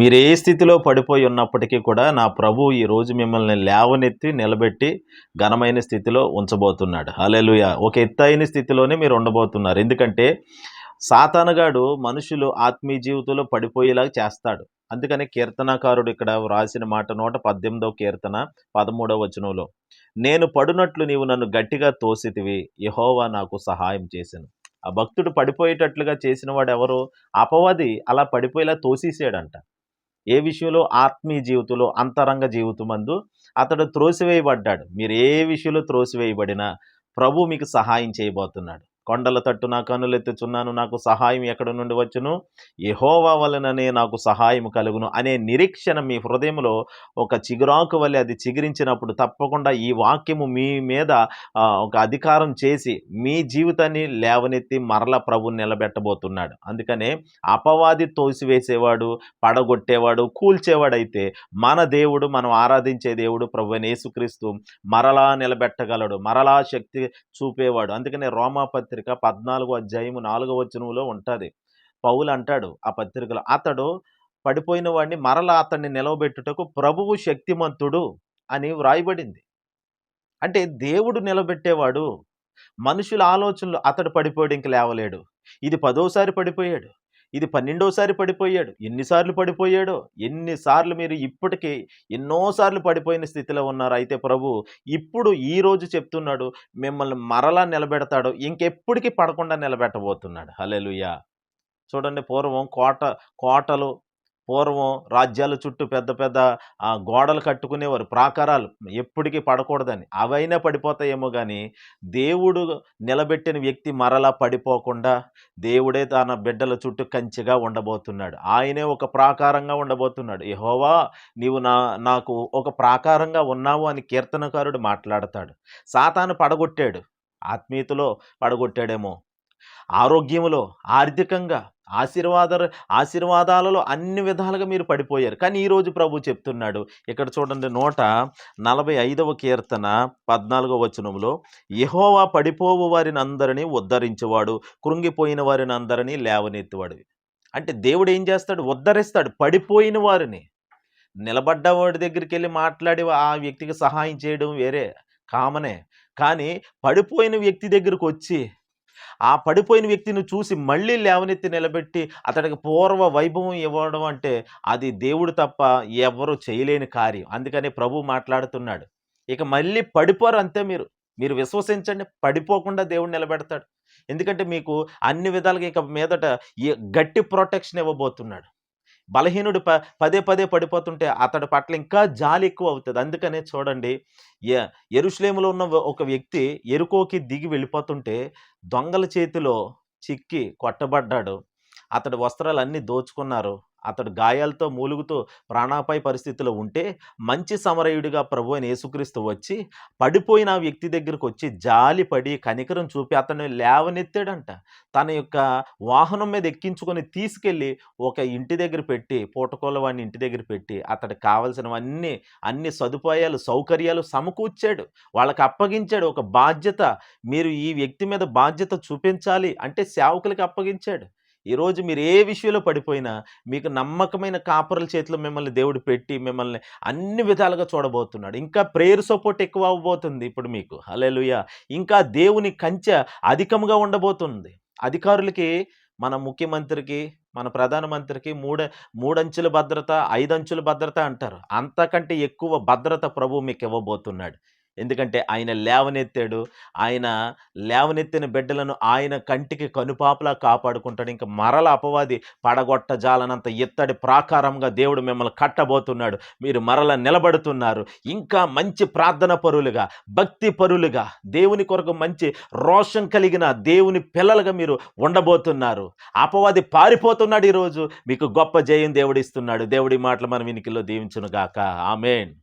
మీరు ఏ స్థితిలో పడిపోయి ఉన్నప్పటికీ కూడా నా ప్రభు ఈ రోజు మిమ్మల్ని లేవనెత్తి నిలబెట్టి ఘనమైన స్థితిలో ఉంచబోతున్నాడు. అలెలుయ ఒక ఎత్తైన స్థితిలోనే మీరు ఉండబోతున్నారు. ఎందుకంటే సాతానగాడు మనుషులు ఆత్మీయ జీవితంలో పడిపోయేలాగా చేస్తాడు. అందుకని కీర్తనాకారుడు ఇక్కడ వ్రాసిన మాట నూట పద్దెనిమిదవ కీర్తన పదమూడవ వచనంలో నేను పడునట్లు నీవు నన్ను గట్టిగా తోసితివి యహోవా నాకు సహాయం చేశాను. ఆ భక్తుడు పడిపోయేటట్లుగా చేసిన వాడు ఎవరు? అపవాది అలా పడిపోయేలా తోసేసాడంట. ఏ విషయంలో ఆత్మీయ జీవితంలో అంతరంగ జీవితమందు అతడు త్రోసివేయబడ్డాడు. మీరు ఏ విషయంలో త్రోసివేయబడినా ప్రభు మీకు సహాయం చేయబోతున్నాడు. కొండల తట్టు నా కనులెత్తుచున్నాను నాకు సహాయం ఎక్కడ నుండి వచ్చును? యెహోవా వలననే నాకు సహాయం కలుగును అనే నిరీక్షణ మీ హృదయంలో ఒక చిగురాకు వలె అది చిగురించినప్పుడు తప్పకుండా ఈ వాక్యము మీ మీద ఒక అధికారం చేసి మీ జీవితాన్ని లేవనెత్తి మరల ప్రభు నిలబెట్టబోతున్నాడు. అందుకనే అపవాది తోసివేసేవాడు పడగొట్టేవాడు కూల్చేవాడైతే మన దేవుడు మనం ఆరాధించే దేవుడు ప్రభు యేసుక్రీస్తు మరలా నిలబెట్టగలడు మరలా శక్తి చూపేవాడు. అందుకనే రోమాపతి పత్రిక పద్నాలుగో అధ్యాయము నాలుగో వచనంలో ఉంటుంది. పౌలు అంటాడు ఆ పత్రికలో అతడు పడిపోయిన వాడిని మరలా అతన్ని నిలవబెట్టుటకు ప్రభువు శక్తిమంతుడు అని వ్రాయబడింది. అంటే దేవుడు నిలబెట్టేవాడు. మనుషుల ఆలోచనలు అతడు పడిపోయాడు ఇంక లేవలేడు. ఇది పదోసారి పడిపోయాడు. ఇది పన్నెండోసారి పడిపోయాడు. ఎన్నిసార్లు పడిపోయాడో? ఎన్నిసార్లు మీరు ఇప్పటికీ ఎన్నోసార్లు పడిపోయిన స్థితిలో ఉన్నారు? అయితే ప్రభు ఇప్పుడు ఈ రోజు చెప్తున్నాడు మిమ్మల్ని మరలా నిలబెడతాడు ఇంకెప్పటికీ పడకుండా నిలబెట్టబోతున్నాడు. హలెలుయా చూడండి పూర్వం కోట కోటలు పూర్వం రాజ్యాల చుట్టూ పెద్ద పెద్ద ఆ, గోడలు కట్టుకునేవారు. ప్రాకారాలు ఎప్పటికీ పడకూడదని. అవైనా పడిపోతాయేమో కానీ దేవుడు నిలబెట్టిన వ్యక్తి మరలా పడిపోకుండా దేవుడే తన బిడ్డల చుట్టూ కంచిగా ఉండబోతున్నాడు. ఆయనే ఒక ప్రాకారంగా ఉండబోతున్నాడు. యహోవా నీవు నా నాకు ఒక ప్రాకారంగా ఉన్నావు అని కీర్తనకారుడు మాట్లాడతాడు. సాతాను పడగొట్టాడు. ఆత్మీయతలో పడగొట్టాడేమో. ఆరోగ్యములో ఆర్థికంగా ఆశీర్వాద ఆశీర్వాదాలలో అన్ని విధాలుగా మీరు పడిపోయారు. కానీ ఈరోజు ప్రభు చెప్తున్నాడు ఇక్కడ చూడండి నూట నలభై ఐదవ కీర్తన పద్నాలుగో వచనంలో యహోవా పడిపోవు వారిని అందరినీ ఉద్ధరించేవాడు కృంగిపోయిన వారిని అందరినీ లేవనెత్తివాడు. అంటే దేవుడు ఏం చేస్తాడు? ఉద్ధరిస్తాడు పడిపోయిన వారిని. నిలబడ్డ వాడి దగ్గరికి వెళ్ళి మాట్లాడి ఆ వ్యక్తికి సహాయం చేయడం వేరే కామనే. కానీ పడిపోయిన వ్యక్తి దగ్గరకు వచ్చి ఆ పడిపోయిన వ్యక్తిని చూసి మళ్ళీ లేవనెత్తి నిలబెట్టి అతడికి పూర్వ వైభవం ఇవ్వడం అంటే అది దేవుడు తప్ప ఎవరు చేయలేని కార్యం. అందుకని ప్రభు మాట్లాడుతున్నాడు. ఇక మళ్ళీ పడిపోరు అంతే మీరు. మీరు విశ్వసించండి. పడిపోకుండా దేవుడు నిలబెడతాడు. ఎందుకంటే మీకు అన్ని విధాలుగా ఇక మీదట ఈ గట్టి ప్రొటెక్షన్ ఇవ్వబోతున్నాడు. బలహీనుడు ప పదే పదే పడిపోతుంటే అతడి పట్ల ఇంకా జాలి ఎక్కువ అవుతుంది అందుకనే చూడండి ఎ ఉన్న ఒక వ్యక్తి ఎరుకోకి దిగి వెళ్ళిపోతుంటే దొంగల చేతిలో చిక్కి కొట్టబడ్డాడు. అతడి వస్త్రాలు అన్నీ దోచుకున్నారు. అతడు గాయాలతో మూలుగుతూ ప్రాణాపాయ పరిస్థితిలో ఉంటే మంచి సమరయుడిగా ప్రభు అయిన యేసుక్రీస్తు వచ్చి పడిపోయిన ఆ వ్యక్తి దగ్గరకు వచ్చి జాలి పడి కనికరం చూపి అతను లేవనెత్తాడంట. తన యొక్క వాహనం మీద ఎక్కించుకొని తీసుకెళ్ళి ఒక ఇంటి దగ్గర పెట్టి పూటకోళ్ళ వాడిని ఇంటి దగ్గర పెట్టి అతడికి కావలసినవన్నీ అన్ని సదుపాయాలు సౌకర్యాలు సమకూర్చాడు. వాళ్ళకి అప్పగించాడు. ఒక బాధ్యత మీరు ఈ వ్యక్తి మీద బాధ్యత చూపించాలి అంటే సేవకులకి అప్పగించాడు. ఈరోజు మీరు ఏ విషయంలో పడిపోయినా మీకు నమ్మకమైన కాపరుల చేతిలో మిమ్మల్ని దేవుడు పెట్టి మిమ్మల్ని అన్ని విధాలుగా చూడబోతున్నాడు. ఇంకా ప్రేయర్ సపోర్ట్ ఎక్కువ అవ్వబోతుంది ఇప్పుడు మీకు. హల్లెలూయా. ఇంకా దేవుని కంచె అధికంగా ఉండబోతుంది. అధికారులకి మన ముఖ్యమంత్రికి మన ప్రధానమంత్రికి మూడ మూడంచుల భద్రత ఐదంచుల భద్రత అంటారు. అంతకంటే ఎక్కువ భద్రత ప్రభు మీకు ఇవ్వబోతున్నాడు ఎందుకంటే ఆయన లేవనెత్తాడు. ఆయన లేవనెత్తిన బిడ్డలను ఆయన కంటికి కనుపాపలా కాపాడుకుంటాడు. ఇంకా మరల అపవాది పడగొట్ట జాలనంత ఎత్తడి ప్రాకారంగా దేవుడు మిమ్మల్ని కట్టబోతున్నాడు. మీరు మరల నిలబడుతున్నారు. ఇంకా మంచి ప్రార్థన పరులుగా భక్తి పరులుగా దేవుని కొరకు మంచి రోషన్ కలిగిన దేవుని పిల్లలుగా మీరు ఉండబోతున్నారు. అపవాది పారిపోతున్నాడు ఈరోజు. మీకు గొప్ప జయం దేవుడిస్తున్నాడు దేవుడి మాటలు మన వినికిలో దీవించునుగాక. ఆమెన్.